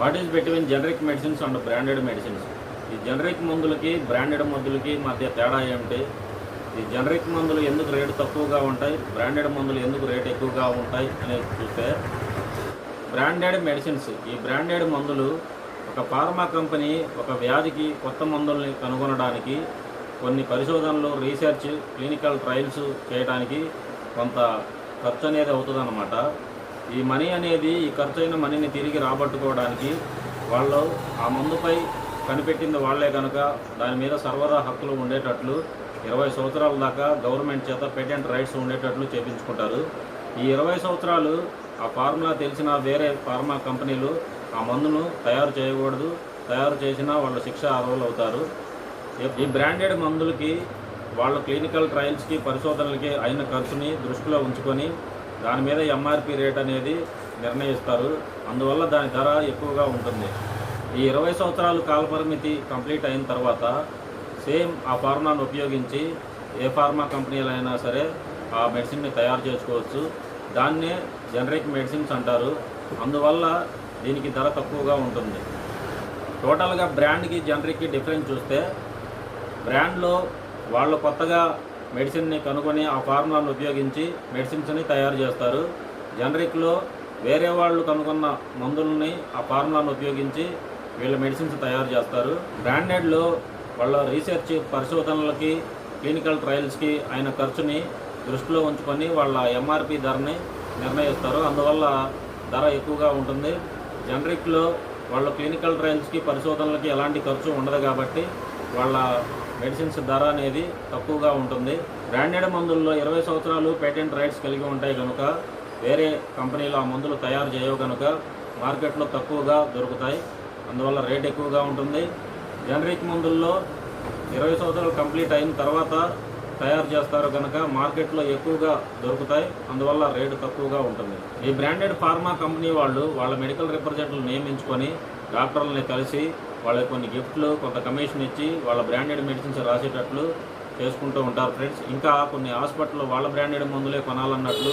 What is between generic medicines and branded medicines? ఈ generic మందులకి branded మందులకి మధ్య తేడా ఏమిటి? ఈ జనరిక్ మందులు ఎందుకు రేటు తక్కువగా ఉంటాయి? బ్రాండెడ్ మందులు ఎందుకు రేటు ఎక్కువగా ఉంటాయి అనేది చూస్తే బ్రాండెడ్ మెడిసిన్స్ ఈ బ్రాండెడ్ మందులు ఒక ఫార్మా కంపెనీ ఒక వ్యాధికి కొత్త మందుల్ని కనుగొనడానికి కొన్ని పరిశోధనలు రీసెర్చ్ క్లినికల్ ట్రయల్స్ చేయడానికి కొంత ఖర్చు అనేది అవుతుందన్నమాట. ఈ మనీ అనేది ఈ ఖర్చైన మనీని తిరిగి రాబట్టుకోవడానికి వాళ్ళు ఆ మందుపై కనిపెట్టింది వాళ్ళే కనుక దాని మీద సర్వదా హక్కులు ఉండేటట్లు ఇరవై సంవత్సరాల దాకా గవర్నమెంట్ చేత పేటెంట్ రైట్స్ ఉండేటట్లు చేపించుకుంటారు. ఈ ఇరవై సంవత్సరాలు ఆ ఫార్ములా తెలిసిన వేరే ఫార్మా కంపెనీలు ఆ మందును తయారు చేయకూడదు. తయారు చేసినా వాళ్ళు శిక్ష అర్హులు అవుతారు. ఈ- ఈ బ్రాండెడ్ మందులకి వాళ్ళ క్లినికల్ ట్రయల్స్కి పరిశోధనలకి అయిన ఖర్చుని దృష్టిలో ఉంచుకొని దాని మీద ఎంఆర్పి రేట్ అనేది నిర్ణయిస్తారు. అందువల్ల దాని ధర ఎక్కువగా ఉంటుంది. ఈ ఇరవై సంవత్సరాలు కాలపరిమితి కంప్లీట్ అయిన తర్వాత సేమ్ ఆ ఫార్మాను ఉపయోగించి ఏ ఫార్మా కంపెనీలైనా సరే ఆ మెడిసిన్ని తయారు చేసుకోవచ్చు. దాన్నే జనరిక్ మెడిసిన్స్ అంటారు. అందువల్ల దీనికి ధర తక్కువగా ఉంటుంది. టోటల్గా బ్రాండ్కి జనరిక్కి డిఫరెన్స్ చూస్తే బ్రాండ్లో వాళ్ళు కొత్తగా మెడిసిన్ని కనుగొని ఆ ఫార్ములాను ఉపయోగించి మెడిసిన్స్ని తయారు చేస్తారు. జనరిక్లో వేరే వాళ్ళు కనుగొన్న మందులని ఆ ఫార్ములాను ఉపయోగించి వీళ్ళ మెడిసిన్స్ తయారు చేస్తారు. బ్రాండెడ్లో వాళ్ళ రీసెర్చ్ పరిశోధనలకి క్లినికల్ ట్రయల్స్కి ఆయన ఖర్చుని దృష్టిలో ఉంచుకొని వాళ్ళ ఎంఆర్పి ధరని నిర్ణయిస్తారు. అందువల్ల ధర ఎక్కువగా ఉంటుంది. జనరిక్లో వాళ్ళ క్లినికల్ ట్రయల్స్కి పరిశోధనలకి ఎలాంటి ఖర్చు ఉండదు కాబట్టి వాళ్ళ మెడిసిన్స్ ధర అనేది తక్కువగా ఉంటుంది. బ్రాండెడ్ మందుల్లో ఇరవై సంవత్సరాలు పేటెంట్ రైట్స్ కలిగి ఉంటాయి కనుక వేరే కంపెనీలు ఆ మందులు తయారు చేయవు కనుక మార్కెట్లో తక్కువగా దొరుకుతాయి. అందువల్ల రేట్ ఎక్కువగా ఉంటుంది. జనరిక్ మందుల్లో ఇరవై సంవత్సరాలు కంప్లీట్ అయిన తర్వాత తయారు చేస్తారు కనుక మార్కెట్లో ఎక్కువగా దొరుకుతాయి. అందువల్ల రేటు తక్కువగా ఉంటుంది. ఈ బ్రాండెడ్ ఫార్మా కంపెనీ వాళ్ళు వాళ్ళ మెడికల్ రిప్రజెంటేటివ్ నియమించుకొని డాక్టర్లని కలిసి వాళ్ళకి కొన్ని గిఫ్ట్లు కొంత కమిషన్ ఇచ్చి వాళ్ళ బ్రాండెడ్ మెడిసిన్స్ రాసేటట్లు చేసుకుంటూ ఉంటారు ఫ్రెండ్స్. ఇంకా కొన్ని హాస్పిటల్లో వాళ్ళ బ్రాండెడ్ మందులే కొనాలన్నట్లు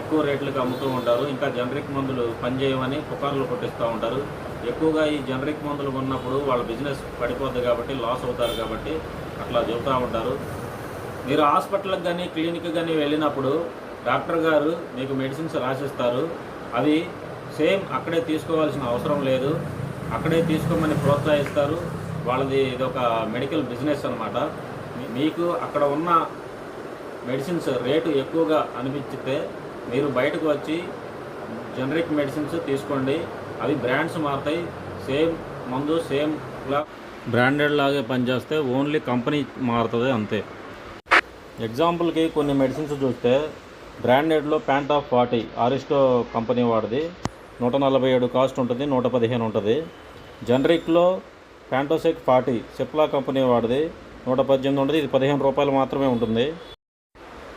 ఎక్కువ రేట్లకు అమ్ముతూ ఉంటారు. ఇంకా జనరిక్ మందులు పనిచేయమని పుకార్లు కొట్టిస్తూ ఉంటారు. ఎక్కువగా ఈ జనరిక్ మందులు కొన్నప్పుడు వాళ్ళ బిజినెస్ పడిపోద్ది కాబట్టి లాస్ అవుతారు కాబట్టి అట్లా చెబుతూ ఉంటారు. మీరు హాస్పిటల్కి కానీ క్లినిక్ కానీ వెళ్ళినప్పుడు డాక్టర్ గారు మీకు మెడిసిన్స్ రాసిస్తారు. అవి సేమ్ అక్కడే తీసుకోవాల్సిన అవసరం లేదు. అక్కడే తీసుకోమని ప్రోత్సహిస్తారు. వాళ్ళది ఇది ఒక మెడికల్ బిజినెస్ అనమాట మీకు అక్కడ ఉన్న మెడిసిన్స్ రేటు ఎక్కువగా అనిపించితే మీరు బయటకు వచ్చి జనరిక్ మెడిసిన్స్ తీసుకోండి. అవి బ్రాండ్స్ మారుతాయి. సేమ్ మందు సేమ్ బ్రాండెడ్ లాగే పనిచేస్తే ఓన్లీ కంపెనీ మారుతుంది అంతే. ఎగ్జాంపుల్కి కొన్ని మెడిసిన్స్ చూస్తే బ్రాండెడ్లో Pantop forty Aristo company వాడిది. నూట నలభై ఏడు కాస్ట్ ఉంటుంది నూట పదిహేను ఉంటుంది. జనరిక్లో ప్యాంటోసెక్ ఫార్టీ సిప్లా కంపెనీ వాడిది నూట పద్దెనిమిది ఉంటుంది ఇది పదిహేను రూపాయలు మాత్రమే ఉంటుంది.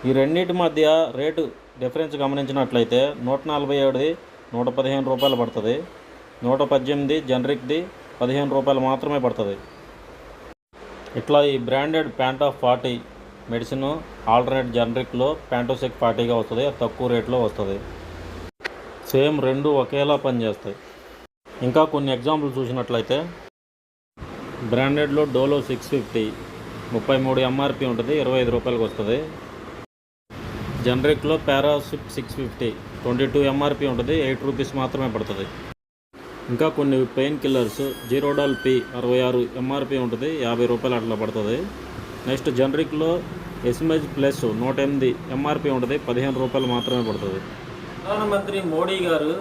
ఈ రెండింటి మధ్య రేటు డిఫరెన్స్ గమనించినట్లయితే నూట నలభై ఏడుది నూట పదిహేను రూపాయలు పడుతుంది నూట పద్దెనిమిది జనరిక్ది పదిహేను రూపాయలు మాత్రమే పడుతుంది. ఇట్లా ఈ branded Pantop forty medicine alternate జనరిక్లో Pantosec ఫార్టీగా వస్తుంది అది తక్కువ రేట్లో వస్తుంది. సేమ్ రెండు ఒకేలా పనిచేస్తాయి. ఇంకా కొన్ని ఎగ్జాంపుల్ చూసినట్లయితే బ్రాండెడ్లో డోలో సిక్స్ ఫిఫ్టీ ముప్పై మూడు ఎంఆర్పి ఉంటుంది ఇరవై ఐదు రూపాయలకు వస్తుంది. జనరిక్లో Paracip six fifty twenty two MRP ఉంటుంది ఎయిట్ రూపీస్ మాత్రమే పడుతుంది. ఇంకా కొన్ని పెయిన్ కిల్లర్స్ జీరోడాల్ పి అరవై ఆరు ఎంఆర్పి ఉంటుంది యాభై రూపాయలు అట్లా పడుతుంది. నెక్స్ట్ జనరిక్లో ఎస్ఎంఎస్ ప్లస్ నూట ఎనిమిది ఎంఆర్పి ఉంటుంది పదిహేను రూపాయలు మాత్రమే పడుతుంది. ప్రధానమంత్రి మోడీ గారు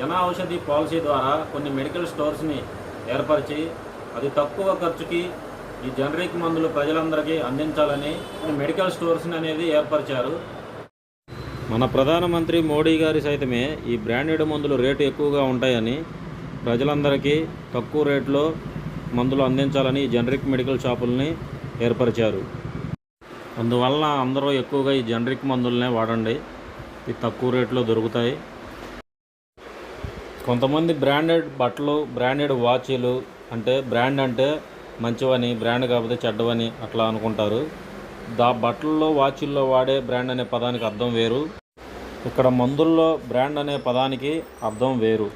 జన ఔషధి పాలసీ ద్వారా కొన్ని మెడికల్ స్టోర్స్ని ఏర్పరిచి అది తక్కువ ఖర్చుకి ఈ జనరిక్ మందులు ప్రజలందరికీ అందించాలని మెడికల్ స్టోర్స్ని అనేది ఏర్పరిచారు. మన ప్రధానమంత్రి మోడీ గారి సైతమే ఈ బ్రాండెడ్ మందులు రేటు ఎక్కువగా ఉంటాయని ప్రజలందరికీ తక్కువ రేట్లో మందులు అందించాలని ఈ జనరిక్ మెడికల్ షాపుల్ని ఏర్పరిచారు. అందువలన అందరూ ఎక్కువగా ఈ జనరిక్ మందులనే వాడండి. ఇవి తక్కువ రేట్లో దొరుకుతాయి. కొంతమంది బ్రాండెడ్ బట్టలు బ్రాండెడ్ వాచీలు అంటే బ్రాండ్ అంటే మంచివని బ్రాండ్ కాకపోతే చెడ్డవని అట్లా అనుకుంటారు. దా బట్టల్లో వాచీల్లో వాడే బ్రాండ్ అనే పదానికి అర్థం వేరు. ఇక్కడ మందుల్లో బ్రాండ్ అనే పదానికి అర్థం వేరు.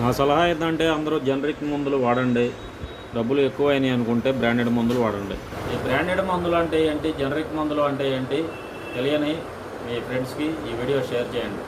నా సలహా ఏంటంటే అందరూ జనరిక్ మందులు వాడండి. డబ్బులు ఎక్కువైనాయి అనుకుంటే బ్రాండెడ్ మందులు వాడండి. ఈ బ్రాండెడ్ మందులు అంటే ఏంటి? జనరిక్ మందులు అంటే ఏంటి? తెలియని మీ ఫ్రెండ్స్కి ఈ వీడియో షేర్ చేయండి.